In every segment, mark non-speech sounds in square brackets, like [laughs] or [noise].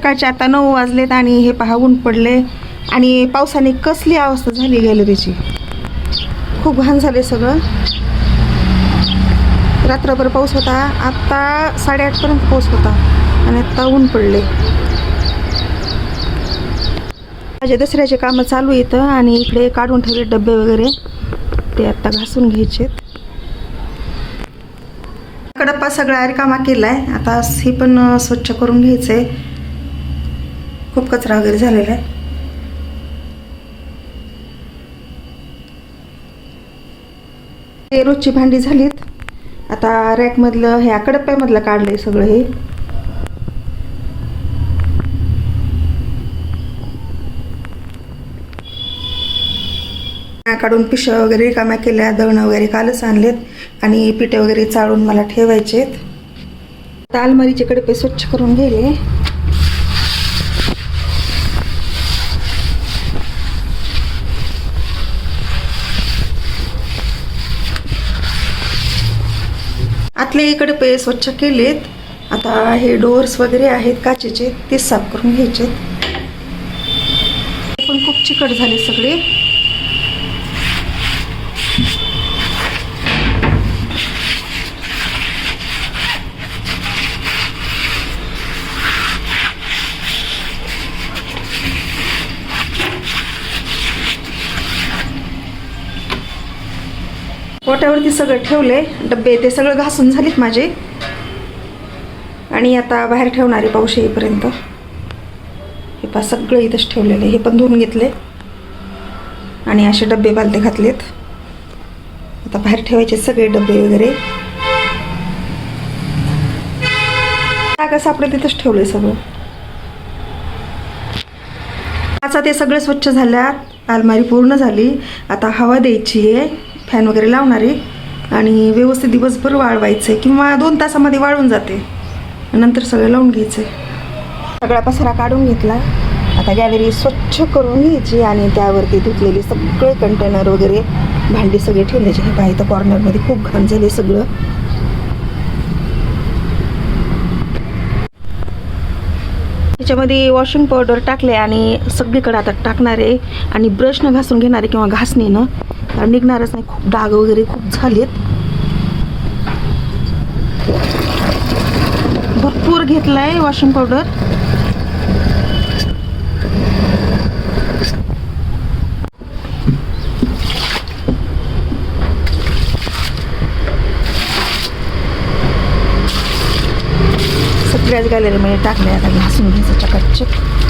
सकाळचे आता नऊ वाजलेत आणि हे पहा ऊन पडले आणि पावसाने कसली अवस्था झाली गॅलरीची खूप घाण झाले सगळं. रात्रभर पाऊस होता. आत्ता साडेआठपर्यंत पाऊस होता. आणि आत्ता ऊन पडले माझ्या दसऱ्याचे कामं चालू येतं आणि इकडे काढून ठेवले डबे वगैरे. ते आत्ता घासून घ्यायचे कडप्पा सगळा रिकामा केला आहे आता हे पण स्वच्छ करून घ्यायचं आहे खूप कचरा वगैरे झालेला आहे. हे रोजची भांडी झालीत. आता रॅकमधलं ह्या कडप्प्यामधलं काढलंय सगळं हे. काढून पिशव्या वगैरे रिकाम्या केल्या दळणं वगैरे कालच आणलेत आणि पिठे वगैरे चाळून मला ठेवायचे आहेत अलमारीचे कडपे स्वच्छ करून गेले आतले पे स्वच्छ केलेत. आता हे डोअर्स वगैरे आहेत काचेचे ते साफ करून घ्यायचे पण खूप चिकट झाले सगळे. पोट्यावरती सगळं ठेवले डब्बे ते सगळं घासून झालेत माझे. आणि आता बाहेर ठेवणारे पाऊस येईपर्यंत. हे पा सगळं इथंच ठेवलेलं आहे. हे पण धुवून घेतले. आणि असे डब्बे बालते घातलेत. आता बाहेर ठेवायचे सगळे डब्बे वगैरे. जागा सापडे तिथंच ठेवलंय सगळं. आता ते सगळे स्वच्छ झाल्यात. अलमारी पूर्ण झाली. आता हवा द्यायची आहे. फॅन वगैरे लावणार आहे आणि व्यवस्थित दिवसभर वाळवायचं आहे किंवा दोन तासामध्ये वाळून जाते. नंतर सगळं लावून घ्यायचं. सगळा पसारा काढून घेतला. आता गॅलरी स्वच्छ करून घ्यायची आणि त्यावरती धुतलेले सगळे कंटेनर वगैरे भांडी सगळे ठेवल्याचे हे पाहिजे कॉर्नरमध्ये खूप घाण झाले सगळं. त्याच्यामध्ये वॉशिंग पावडर टाकले आणि सगळीकडे आता टाकणारे आणि ब्रशनं घासून घेणारे किंवा घासणीनं निघणारच नाही. खूप डाग वगैरे खूप झालेत. भरपूर घेतलाय वॉशिंग पावडर. सगळ्याच गॅलरीमध्ये टाकल्या आता. घासून घ्यायचं चकाचक.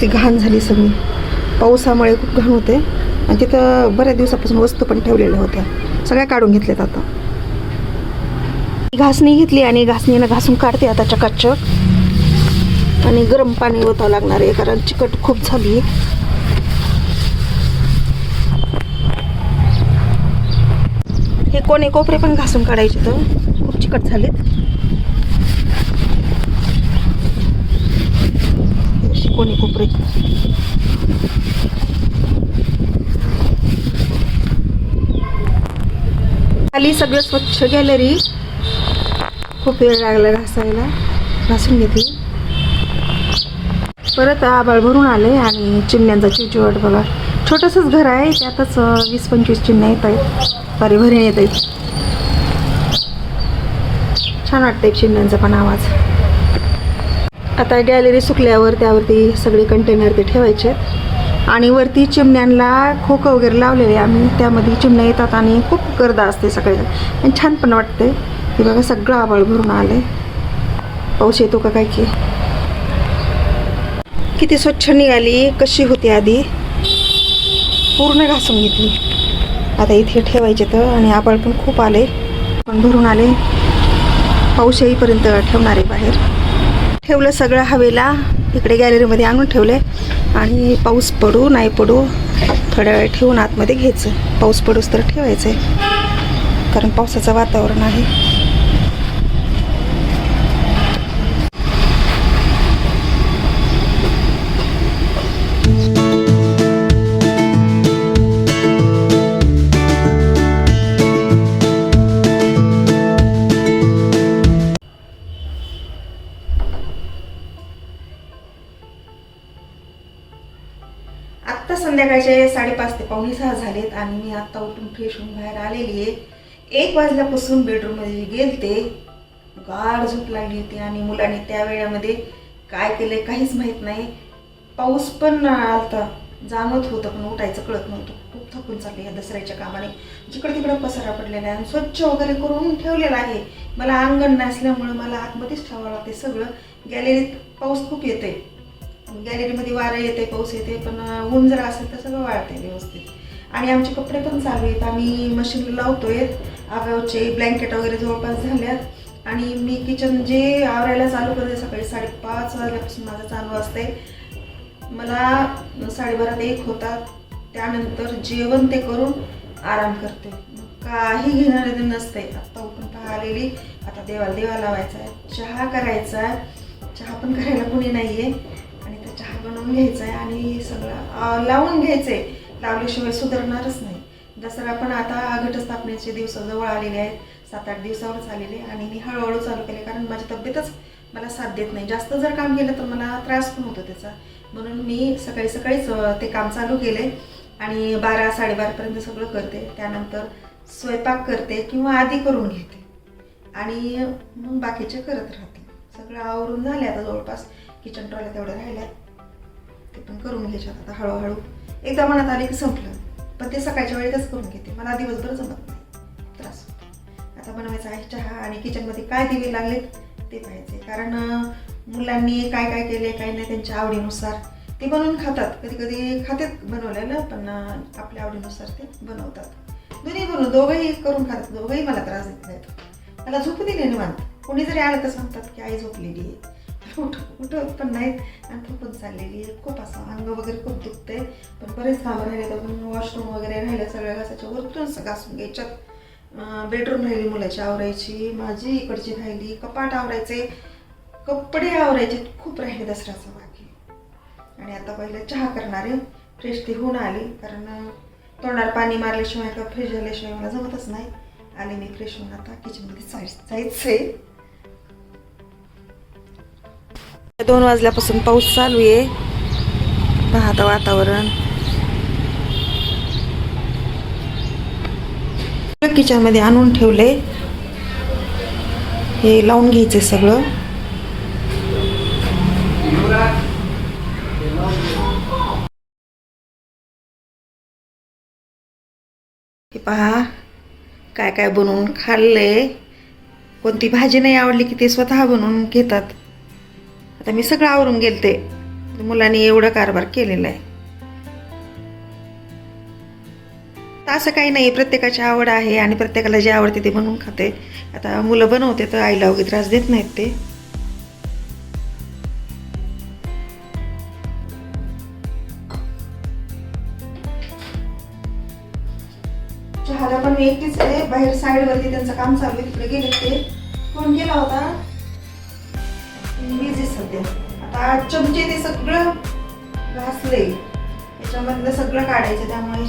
कसली घाण झाली सगळी. पावसामुळे खूप घाण होते. आणि तिथं बऱ्याच दिवसापासून वस्तू पण ठेवलेल्या होत्या. सगळ्या काढून घेतल्यात आता. घासणी घेतली आणि घासणीनं घासून काढते आता चकाचक. आणि गरम पाणी ओतावं लागणार आहे कारण चिकट खूप झाली. हे कोणे कोपरे पण घासून काढायचे तर खूप चिकट झालेत. कोणी कोपरे खाली सगळं स्वच्छ गॅलरी खूप वेळ लागला घासायला. घासून घेतली परत आबाळ भरून आले आणि चिमण्यांचा चिवचिवट बघा. छोटंसंच घर आहे त्यातच वीस पंचवीस चिमण्या येत आहेत. पारी येत आहेत. छान वाटतंय चिमण्यांचा पण आवाज. आता गॅलरी सुकल्यावर त्यावरती सगळे कंटेनर ते ठेवायचे आणि वरती चिमण्यांना खोकं वगैरे लावलेले आम्ही. त्यामध्ये चिमण्या येतात आणि खूप गर्दा असते सगळेजण आणि छान पण वाटते. की बघा सगळं आबळ भरून आले पाऊस येतो का काय की? किती स्वच्छ निघाली. कशी होती आधी? पूर्ण घासून घेतली. आता इथे ठेवायचे तर आणि आबळ पण खूप आले पण भरून आले पाऊस येईपर्यंत ठेवणार आहे बाहेर. ठेवलं सगळं हवेला. इकडे गॅलरीमध्ये आणून ठेवले आणि पाऊस पडू नाही पडू थोड्या वेळ ठेवून आतमध्ये घ्यायचं. पाऊस पडूस तर ठेवायचं आहे कारण पावसाचं वातावरण आहे. संध्याकाळचे साडेपाच ते पावणे सहा झालेत आणि मी आत्ता उठून फ्रेश होऊन बाहेर आलेली आहे. एक वाजल्यापासून बेडरूममध्ये गेलते. गाढ झोप लागली होती आणि मुलाने त्या वेळामध्ये काय केलं काहीच माहीत नाही. पाऊस पण आलता जाणवत होतं पण उठायचं कळत नव्हतं. खूप थकून चालले या दसऱ्याच्या कामाने. जिकडे तिकडे पसारा पडलेला आहे आणि स्वच्छ वगैरे करून ठेवलेला आहे. मला अंगण नसल्यामुळं मला आतमध्येच ठेवावं लागते सगळं. गॅलरीत पाऊस खूप येते गॅलरीमध्ये वारं येते पाऊस येते पण ऊन जर असेल तर सगळं वाळते व्यवस्थित. आणि आमचे कपडे पण चालू आहेत. आम्ही मशीनला लावतोय. आगावचे ब्लँकेट वगैरे जवळपास झाल्यात. आणि मी किचन जे आवरायला चालू करते सकाळी साडेपाच वाजल्यापासून माझं चालू असते मला साडेबारा ते एक होतात त्यानंतर जेवण ते करून आराम करते. काही घेणारे नसते आत्ता उठून पहा आलेली आता देवाला देवा लावायचा आहे. चहा करायचा आहे. चहा पण करायला कोणी नाही आहे बनवून घ्यायचं आहे आणि सगळं लावून घ्यायचं आहे लावल्याशिवाय सुधारणारच नाही. दसरा पण आता घटस्थापनेचे दिवस जवळ आलेले आहेत. सात आठ दिवसावरच आलेले आणि मी हळूहळू चालू केले कारण माझी तब्येतच मला साथ देत नाही. जास्त जर काम केलं तर मला त्रास पण होतो त्याचा. म्हणून मी सकाळी सकाळीच ते काम चालू केले आणि बारा साडेबारापर्यंत सगळं करते. त्यानंतर स्वयंपाक करते किंवा आधी करून घेते. आणि मग बाकीचे करत राहते. सगळं आवरून झाले आता जवळपास. किचन ट्रॉल्या तेवढ्या राहिल्या. ते पण करून घ्यायच्यात आता हळूहळू. एकदा मनात आले की संपलं. पण ते सकाळच्या वेळेतच करून घेते. मला दिवसभर जमत नाही. त्रास होतो. आता बनवायचा आहे चहा आणि किचनमध्ये काय दिवे लागलेत ते पाहिजे कारण मुलांनी काय काय केले काय नाही त्यांच्या आवडीनुसार ते बनवून खातात. कधी कधी खातात बनवलेलं पण आपल्या आवडीनुसार ते बनवतात. दोन्ही बनवून दोघंही करून खातात. दोघंही मला त्रास देत नाहीत. मला झोपू दिले निवांत. कोणी जरी आलं तर सांगतात की आई झोपलेली आहे. उठ उठत पण नाहीत. आणि थकून चाललेली आहे. खूप असं अंग वगैरे खूप दुखतंय. पण बरेच कामं राहिले तर वॉशरूम वगैरे राहिल्या सगळ्या घासाच्या वरतून घासून घ्यायच्यात. बेडरूम राहिली मुलाची आवरायची. माझी इकडची राहिली. कपाट आवरायचे. कपडे आवरायचे. खूप राहिले दसऱ्याचं बाकी आणि आता पहिलं चहा करणारे. फ्रेश ती होऊन आली. कारण तोंडाला पाणी मारल्याशिवाय का फ्रेश झाल्याशिवाय मला जमतच नाही. आले मी फ्रेश होऊन आता किचनमध्ये जायचं आहे दोन वाजल्यापासून पाऊस चालू आहे. पहा आता वातावरण किचनमध्ये आणून ठेवले. हे लावून घ्यायचे सगळं. हे पहा काय काय बनवून खाल्लंय कोणती भाजी नाही आवडली की ते स्वतः बनवून घेतात. आता मी सगळं आवरून गेलते. मुलांनी एवढा कारभार केलेला आहे. तर असं काही नाही प्रत्येकाची आवड आहे आणि प्रत्येकाला जे आवडते ते बनवून खाते. आता मुलं बनवते तर आईला वगैरे त्रास देत नाहीत ते. चहाला पण मी एकटीच आहे. बाहेर साईडवरती त्यांचं काम चालू आहे तिकडे गेले ते. फोन केला होता. बिझी सध्या. आता चमचे ते सगळं घासले याच्यामधलं सगळं काढायचं त्यामुळे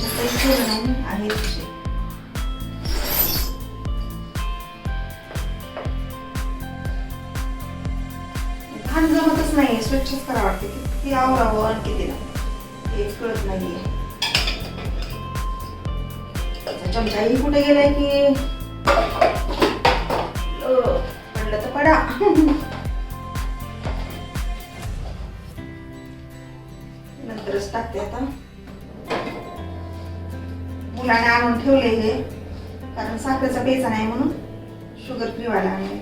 नाही आहे घाण जमतच नाही स्वच्छच करा वाटते. किती आवरावं आणि किती नाही. कळत नाहीये. चमचाही कुठे गेलाय की? म्हणलं पडलं तर पडा. [laughs] नंतरच टाकते आता मुलाने आणून ठेवले हे कारण साखरेचा पेचा नाही म्हणून शुगर पिवायला आणले.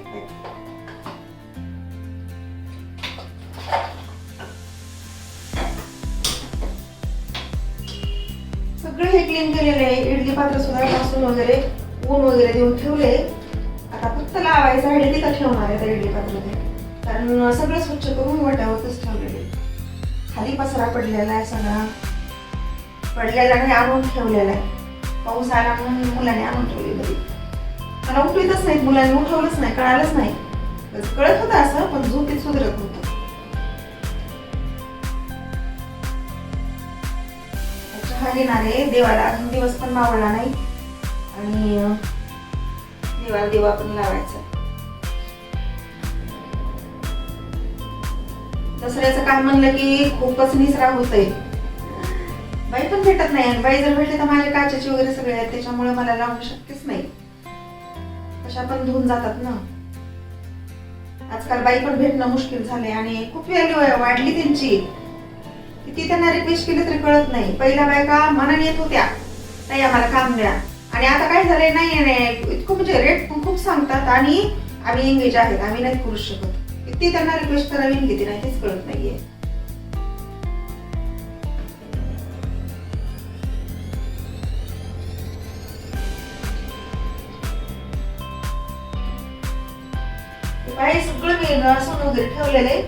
सगळं हे क्लीन केलेलं आहे इडली पात्र सुद्धा पासून वगैरे ऊन वगैरे देऊन ठेवले. आता फक्त लावायचं आहे तिथं ठेवणार आहे त्या इडली पात्रामध्ये. कारण सगळं स्वच्छ करून वट्यावरच ठेवलं खाली पसरा पडलेला आहे सगळा. पडलेला नाही आणून ठेवलेला आहे. पाऊस आला म्हणून मुलाने आणून ठेवली घरी. मला उठवीतच नाही मुलांनी उठवलंच नाही कळालंच नाही. कळत होतं असं पण झोपेत सुधरत होतं चहा घेणार आहे. देवाला अजून दिवस पण मावळला नाही. आणि देवाला देवा पण लावायचा. दसऱ्याचं काम म्हणलं की खूपच निसरा होतोय. बाई पण भेटत नाही आणि बाई जर भेटले तर माझ्या काचेची वगैरे सगळे आहेत त्याच्यामुळे मला लावणं शक्यच नाही. कशा पण धुवून जातात ना. आजकाल बाई पण भेटणं मुश्किल झाले आणि खूप व्हॅल्यू वाढली त्यांची. किती त्यांना रिक्वेस्ट केली तरी कळत नाही. पहिल्या बायका मनाने येत होत्या नाही आम्हाला काम द्या. आणि आता काय झालंय नाही नाही इतकं म्हणजे रेट खूप सांगतात आणि आम्ही एंगेज आहेत आम्ही नाही करू शकत. ती त्यांना रिक्वेस्ट करावी आणि किती नाही तेच कळत नाहीये. सगळं मी लसूण वगैरे ठेवलेले.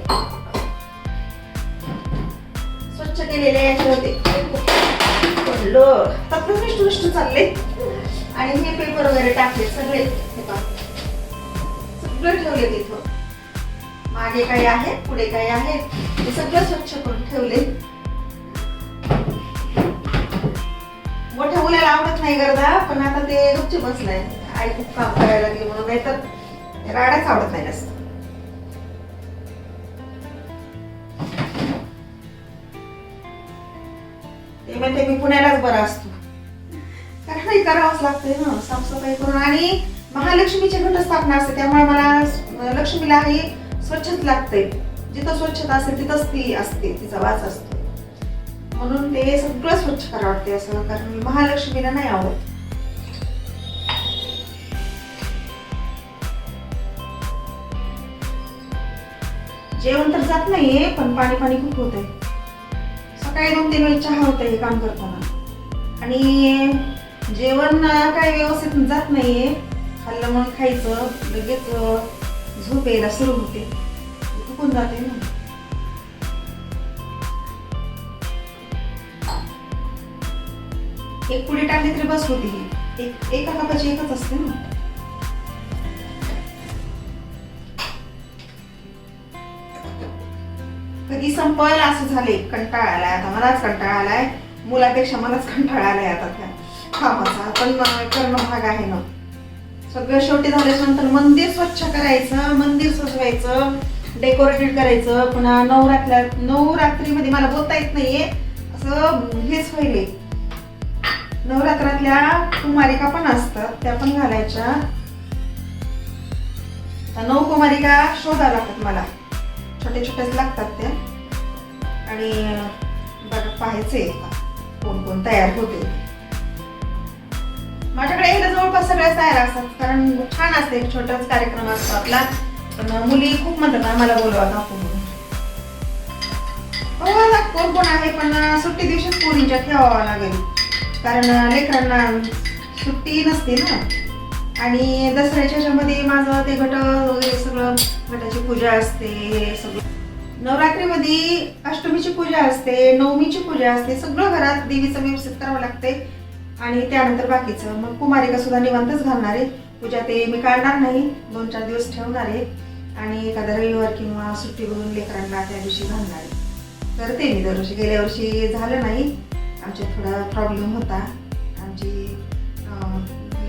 स्वच्छ केलेले याच्यावरती. पडलं. तत्व मिष्ट मिष्ट चालले. आणि हे पेपर वगैरे टाकले सगळे. सगळं ठेवले तिथे. मागे काही आहे पुढे काही आहे ते सगळं स्वच्छ करून ठेवले. मोठ्या मुलाला आवडत नाही गरदा पण आता ते गपचे बसलाय. आई खूप काम करायला लागली म्हणून नाही तर राडाच आवडत नाही जास्त. ते म्हणते मी पुण्यालाच बरा असतो. कारण नाही करावंच लागतंय ना साफसफाई करून. आणि महालक्ष्मीची घटस्थापना असते त्यामुळे मला लक्ष्मीला ही स्वच्छच लागते जिथं स्वच्छता असेल तिथंच ती असते तिचा वास असतो. म्हणून ते सगळं स्वच्छ करावं वाटते असं कारण महालक्ष्मीला नाही आवडत. जेवण तर जात नाहीये पण पाणी पाणी खूप होत आहे सकाळी दोन तीन वेळेस चहा होत हे काम करताना. आणि जेवण काय व्यवस्थित जात नाहीये. खाल्लं म्हणून खायचं लगेच झोप यायला सुरू होते. थकून जाते ना एक पुढे टाकली तरी बस होती एक एका कपाची एकच असते ना. कधी संपल असं झाले कंटाळा आलाय आता. मलाच कंटाळा आलाय. मुलापेक्षा मलाच कंटाळा आलाय आता त्या. कामाचा पण अं, करणं भाग आहे ना. सगळं शेवटी झाल्यानंतर मंदिर स्वच्छ करायचं मंदिर सजवायचं डेकोरेटेड करायचं. पुन्हा नवरात्र नवरात्रीमध्ये मला बोलता येत नाहीये. असं हेच व्हायले नवरात्रातल्या कुमारिका पण असतात त्या पण घालायच्या. नऊ कुमारिका शोधा लागतात मला. छोटे छोटेच लागतात त्या. आणि बघा पाहायचे कोण कोण तयार होते. माझ्याकडे एकदा जवळपास सगळ्याच तयार असतात कारण छान असते एक छोटाच कार्यक्रम असतो आपला. पण मुली खूप म्हणतात आम्हाला बोलवा काकू म्हणून. हो कोण कोण आहे पण सुट्टी दिवशीच पोरींच्या ठेवावा लागेल. कारण लेकरांना सुट्टी नसते ना. आणि दसऱ्याच्या ह्याच्यामध्ये माझं ते घट वगैरे सगळं घटाची पूजा असते हे सगळं. नवरात्रीमध्ये अष्टमीची पूजा असते नवमीची पूजा असते सगळं घरात देवीचं व्यवस्थित करावं लागते. आणि त्यानंतर बाकीचं. मग कुमारिका सुद्धा निवांतच घालणार आहे. पूजा ते मी काढणार नाही. दोन चार दिवस ठेवणार आहे. आणि एखादा रविवार किंवा सुट्टी करून लेकरांना त्या दिवशी घालणार आहे. तर ते मी दरवर्षी गेल्या वर्षी झालं नाही. आमच्यात थोडा प्रॉब्लेम होता. आमची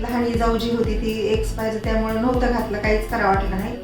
लहानी जाऊ जी होती ती एक्सपायर त्यामुळे नव्हतं घातलं. काहीच करावं वाटलं नाही.